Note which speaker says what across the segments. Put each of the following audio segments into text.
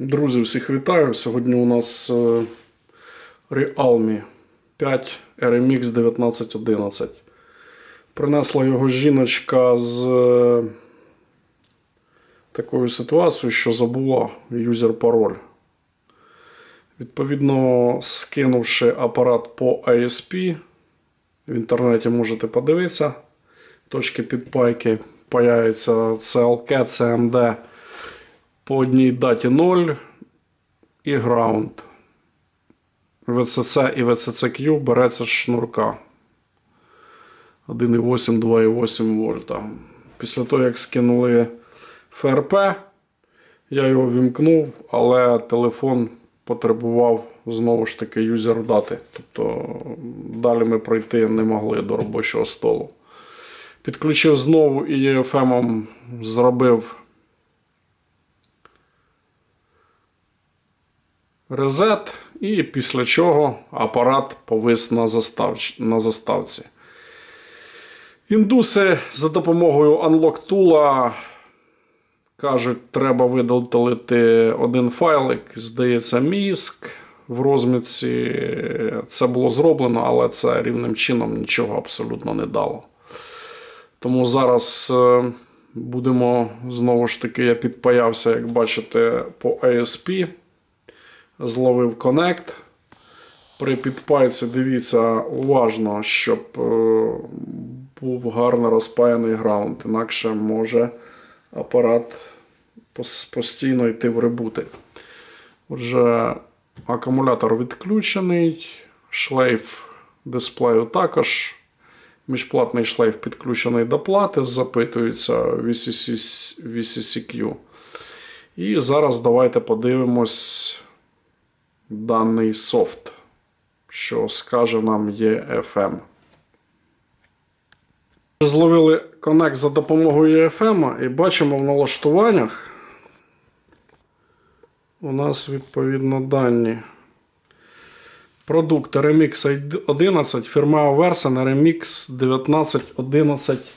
Speaker 1: Друзі, всіх вітаю. Сьогодні у нас е, Realme 5 RMX 1911. Принесла його жіночка з е, такою ситуацією, що забула юзер-пароль. Відповідно, скинувши апарат по ISP, в інтернеті можете подивитися. Точки підпайки паяються CLK, CMD по одній даті 0 і ground. VCC і VCCQ береться з шнурка 1,8, 2,8 вольта. Після того, як скинули ФРП, я його вімкнув, але телефон потребував знову ж таки юзер дати. Тобто далі ми пройти не могли до робочого столу. Підключив знову і EFM зробив резет, і після чого апарат повис на, заставч... на заставці. Індуси за допомогою Unlock Tool кажуть, треба видалити один файлик, здається, міск в розмітці. Це було зроблено, але це рівним чином нічого абсолютно не дало. Тому зараз е, будемо знову ж таки, я підпаявся, як бачите, по ASP зловив Connect. При підпайці дивіться уважно, щоб е, був гарно розпаяний граунд. Інакше може апарат постійно йти в ребути. Отже, акумулятор відключений, шлейф дисплею також. Міжплатний шлейф підключений до плати, запитується VCC, VCCQ. І зараз давайте подивимось даний софт, що скаже нам EFM. Зловили Connect за допомогою EFM і бачимо в налаштуваннях. У нас відповідно дані. Продукт RMX 11, фірмова версія на RMX 1911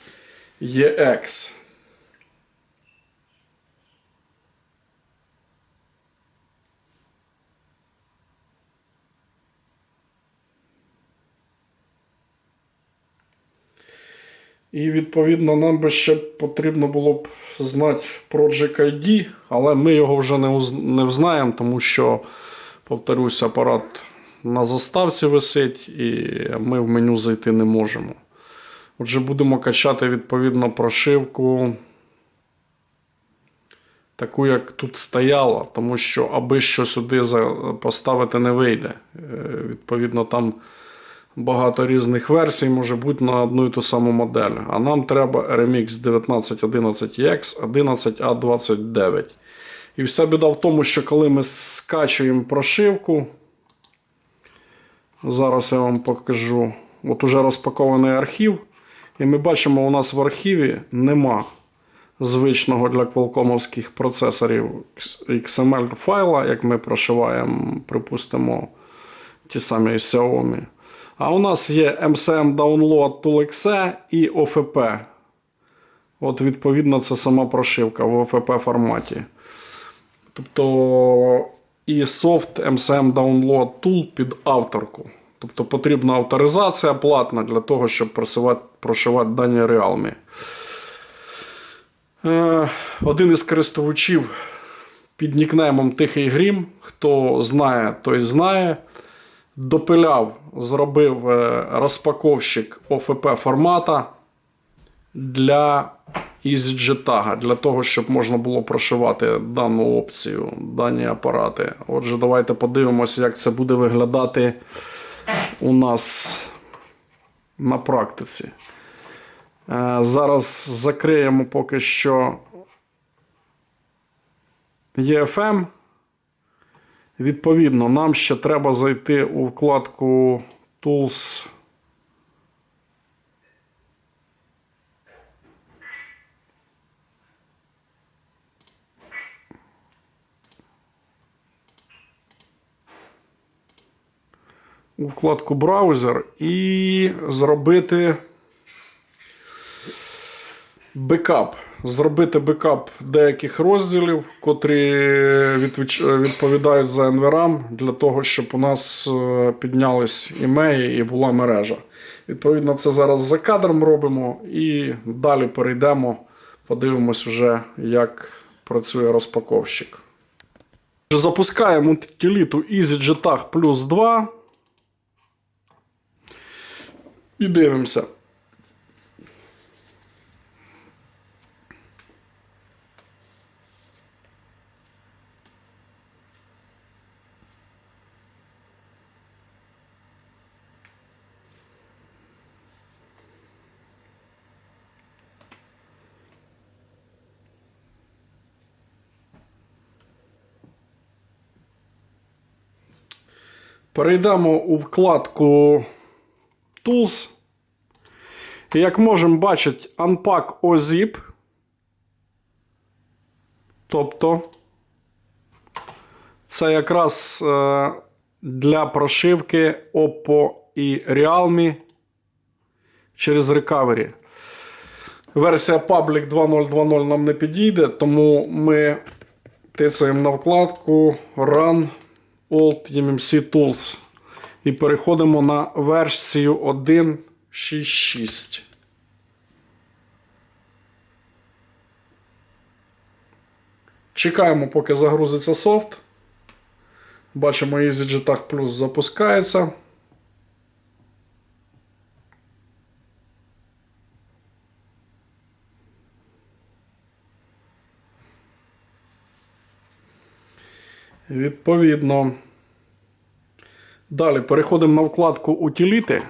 Speaker 1: І відповідно нам би ще потрібно було б знати Project ID, але ми його вже не, уз- не взнаємо, тому що, повторюсь, апарат на заставці висить і ми в меню зайти не можемо. Отже, будемо качати відповідно прошивку. Таку, як тут стояла, тому що аби що сюди поставити не вийде. Е, Відповідно, там багато різних версій може бути на одну і ту саму модель. А нам треба RMX 1911X 11A29. І вся біда в тому, що коли ми скачуємо прошивку, зараз я вам покажу. От уже розпакований архів. І ми бачимо, у нас в архіві нема звичного для квалкомовських процесорів XML файла, як ми прошиваємо, припустимо, ті самі Xiaomi. А у нас є MCM Download Tool.exe і OFP. От, відповідно, це сама прошивка в OFP форматі. Тобто і софт MCM Download Tool під авторку. Тобто потрібна авторизація платна для того, щоб прошивати дані. Е, один із користувачів під нікнеймом Тихий Грім, хто знає, той знає. Допиляв, зробив е, розпаковщик OFP формата для EasyJet, для того, щоб можна було прошивати дану опцію, дані апарати. Отже, давайте подивимося, як це буде виглядати у нас на практиці. Е, Зараз закриємо поки що EFM. Відповідно, нам ще треба зайти у вкладку Tools. У вкладку браузер і зробити бекап. Зробити бекап деяких розділів, котрі відповідають за NVRAM, для того, щоб у нас е, піднялись імеї і була мережа. Відповідно, це зараз за кадром робимо і далі перейдемо, подивимось уже, як працює розпаковщик. Запускаємо утиліту EasyJetag плюс 2. І дивимося. Перейдемо у вкладку Tools. І як можемо бачити, Unpack OZIP. Тобто, це якраз е, для прошивки Oppo і Realme через Recovery. Версія Public 2.0.2.0 нам не підійде, тому ми тицаємо на вкладку Run Old MMC Tools. І переходимо на версію 1.6.6. Чекаємо, поки загрузиться софт. Бачимо, EasyJetag Plus запускається. Відповідно. Далі переходимо на вкладку Утиліти.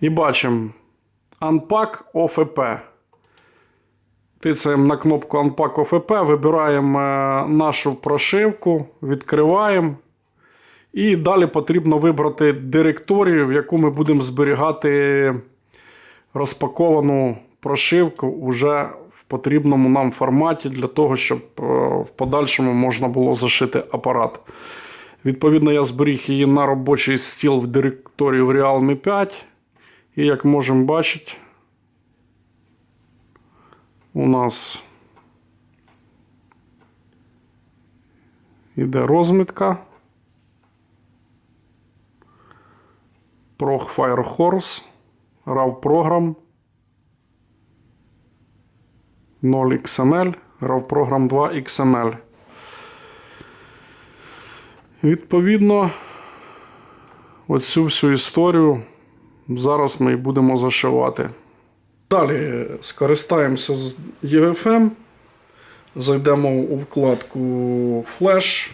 Speaker 1: І бачимо Unpack OFP. Тицяємо на кнопку Unpack OFP, вибираємо е, нашу прошивку, відкриваємо. І далі потрібно вибрати директорію, в яку ми будемо зберігати розпаковану прошивку уже потрібному нам форматі для того, щоб е, в подальшому можна було зашити апарат. Відповідно, я зберіг її на робочий стіл в директорії в Realme 5. І як можемо бачити, у нас іде розмітка. Prog Firehorse, RAW Program 0XML, RAW Program 2 XML. Відповідно, оцю всю історію зараз ми і будемо зашивати. Далі скористаємося з EFM, зайдемо у вкладку Flash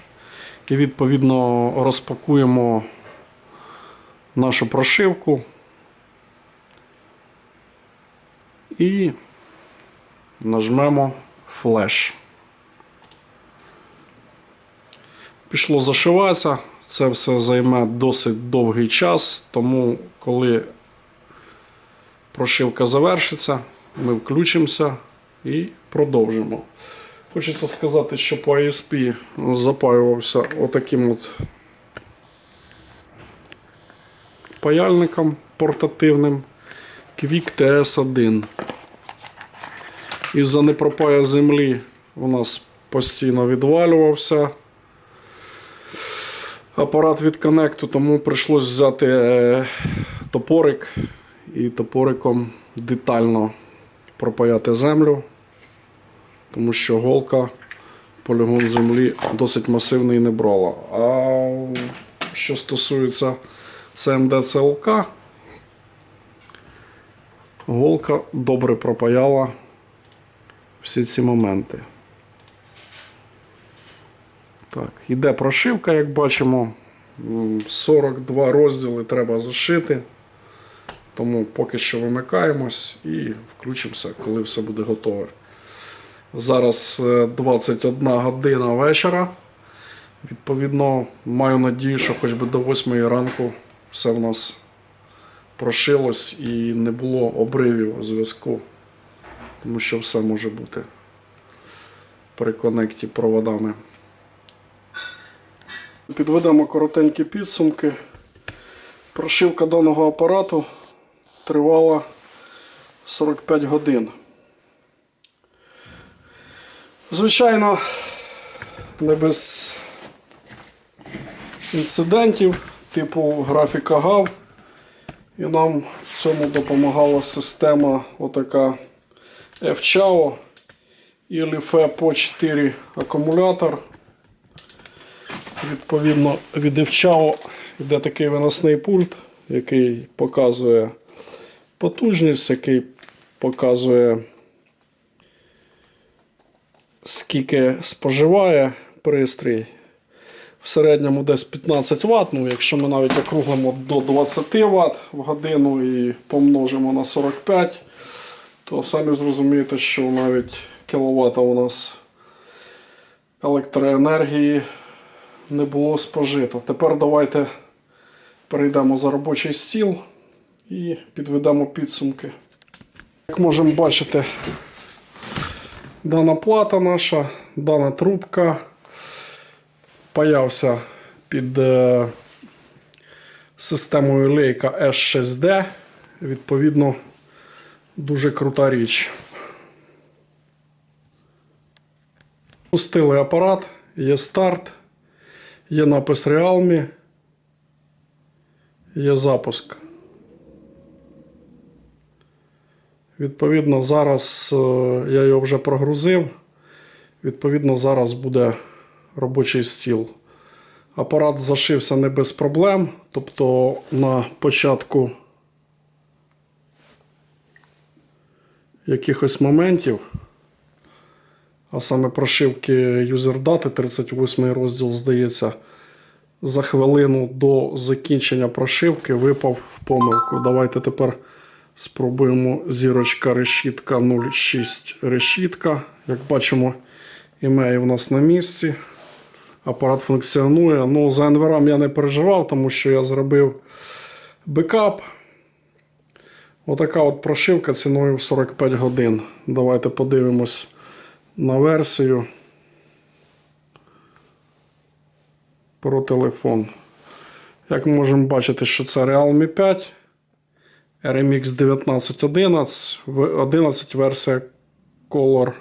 Speaker 1: і відповідно розпакуємо нашу прошивку і нажмемо Flash. Пішло зашиватися. Це все займе досить довгий час, тому коли прошивка завершиться, ми включимося і продовжимо. Хочеться сказати, що по ISP запаювався отаким от паяльником портативним Quick TS1. Із-за непропаю землі у нас постійно відвалювався апарат від коннекту, тому прийшлось взяти е, топорик і топориком детально пропаяти землю, тому що голка полігон землі досить масивний не брала. А що стосується CMD CLK, голка добре пропаяла всі ці моменти. Так, іде прошивка, як бачимо. 42 розділи треба зашити. Тому поки що вимикаємось і включимося, коли все буде готове. Зараз е, 21 година вечора. Відповідно, маю надію, що хоч би до 8 ранку все в нас прошилось і не було обривів зв'язку. Тому що все може бути при коннекті проводами. Підведемо коротенькі підсумки. Прошивка даного апарату тривала 45 годин. Звичайно, не без інцидентів, типу графіка GAV. І нам в цьому допомагала система отака FCHAO LiFe по 4 акумулятор. Відповідно, від FCHAO йде такий виносний пульт, який показує потужність, який показує, скільки споживає пристрій. В середньому десь 15 Вт. Ну, якщо ми навіть округлимо до 20 Вт в годину і помножимо на 45, то самі зрозумієте, що навіть кіловат у нас електроенергії не було спожито. Тепер давайте перейдемо за робочий стіл і підведемо підсумки. Як можемо бачити, дана плата наша, дана трубка паявся під е, системою лейка S6D. Відповідно, дуже крута річ. Пустили апарат, є старт, є напис Realme, є запуск. Відповідно, зараз е, я його вже прогрузив. Відповідно, зараз буде робочий стіл. Апарат зашився не без проблем. Тобто на початку якихось моментів, а саме прошивки юзердати, 38 розділ, здається, за хвилину до закінчення прошивки випав в помилку. Давайте тепер спробуємо зірочка решітка 06 решітка. Як бачимо, імеї в нас на місці. Апарат функціонує. Ну, за NVRAM я не переживав, тому що я зробив бекап. Отака от прошивка ціною в 45 годин. Давайте подивимось на версію про телефон. Як ми можемо бачити, що це Realme 5, RMX 1911, 11 версія Color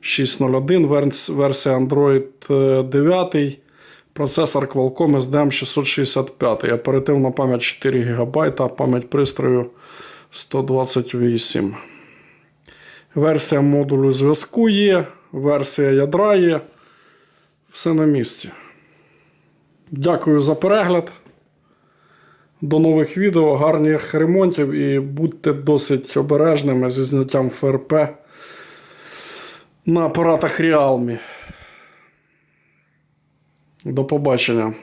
Speaker 1: 601, версія Android е, 9, процесор Qualcomm SDM 665, оперативна пам'ять 4 ГБ, пам'ять пристрою 128. Версія модулю зв'язку є, версія ядра є. Все на місці. Дякую за перегляд. До нових відео, гарних ремонтів і будьте досить обережними зі зняттям ФРП на апаратах Realme. До побачення.